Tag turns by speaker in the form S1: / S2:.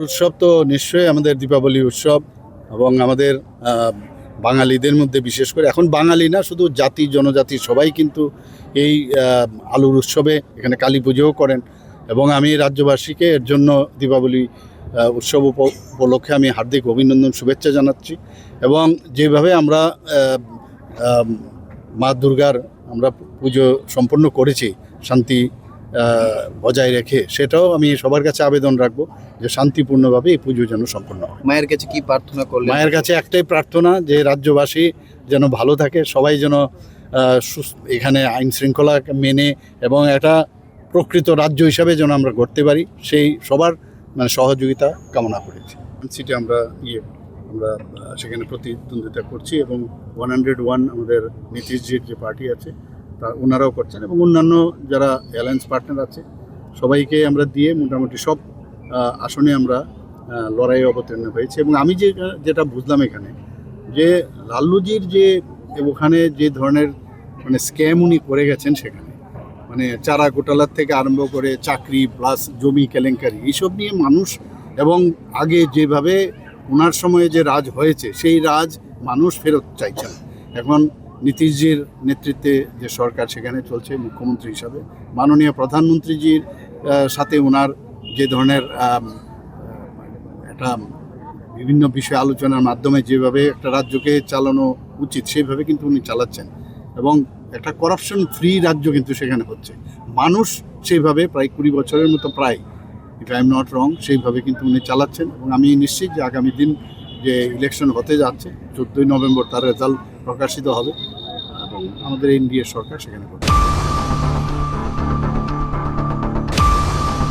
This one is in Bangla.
S1: উৎসব তো নিশ্চয়ই আমাদের দীপাবলি উৎসব এবং আমাদের বাঙালিদের মধ্যে বিশেষ করে, এখন বাঙালি না, শুধু জাতি, জনজাতি সবাই কিন্তু এই আলুর উৎসবে এখানে কালী পুজোও করেন এবং আমি রাজ্যবাসীকে এর জন্য দীপাবলি উৎসব উপ- উপলক্ষে আমি হার্দিক অভিনন্দন শুভেচ্ছা জানাচ্ছি এবং যেভাবে আমরা মা দুর্গার আমরা পুজো সম্পন্ন করেছি, শান্তি বজায় রেখে সেটাও আমি সবার কাছে আবেদন রাখব যে শান্তিপূর্ণভাবে এই পুজো যেন সম্পন্ন হয়।
S2: মায়ের কাছে কি প্রার্থনা করলেন?
S1: মায়ের কাছে একটাই প্রার্থনা যে রাজ্যবাসী যেন ভালো থাকে সবাই যেন এখানে আইন শৃঙ্খলা মেনে এবং একটা প্রকৃত রাজ্য হিসাবে যেন আমরা গড়তে পারি সেই সবার মানে সহযোগিতা কামনা করেছি। সিটি আমরা ইয়ে আমরা সেখানে প্রতিদ্বন্দ্বিতা করছি এবং ওয়ান হান্ড্রেড ওয়ান আমাদের নীতিশজির যে পার্টি আছে তা ওনারাও করছেন এবং অন্যান্য যারা অ্যালায়েন্স পার্টনার আছে, সবাইকে আমরা দিয়ে মোটামুটি সব আসনে আমরা লড়াইয়ে অবতীর্ণ হয়েছে এবং আমি যে, যেটা বুঝলাম এখানে, যে লাল্লুজির যে, ওখানে যে ধরনের মানে স্ক্যাম উনি করে গেছেন সেখানে মানে চারা গোটালার থেকে আরম্ভ করে চাকরি প্লাস জমি কেলেঙ্কারি, এইসব নিয়ে মানুষ এবং আগে যেভাবে ওনার সময়ে যে রাজ হয়েছে, সেই রাজ মানুষ ফেরত চাইছেন। এখন নীতিশজির নেতৃত্বে যে সরকার সেখানে চলছে মুখ্যমন্ত্রী হিসাবে। মাননীয় প্রধানমন্ত্রীজির সাথে ওনার যে ধরনের একটা বিভিন্ন বিষয় আলোচনার মাধ্যমে যেভাবে একটা রাজ্যকে চালানো উচিত, সেইভাবে কিন্তু উনি চালাচ্ছেন। এবং একটা করাপশন ফ্রি রাজ্য কিন্তু সেখানে হচ্ছে। মানুষ সেইভাবে প্রায় কুড়ি বছরের মতো প্রায় if I am not wrong সেইভাবে কিন্তু উনি চালাচ্ছেন। এবং আমি নিশ্চিত যে আগামী দিন যে ইলেকশন হতে যাচ্ছে, চোদ্দোই নভেম্বর তার রেজাল্ট প্রকাশিত হবে এবং আমাদের এনডিএ সরকার সেখানে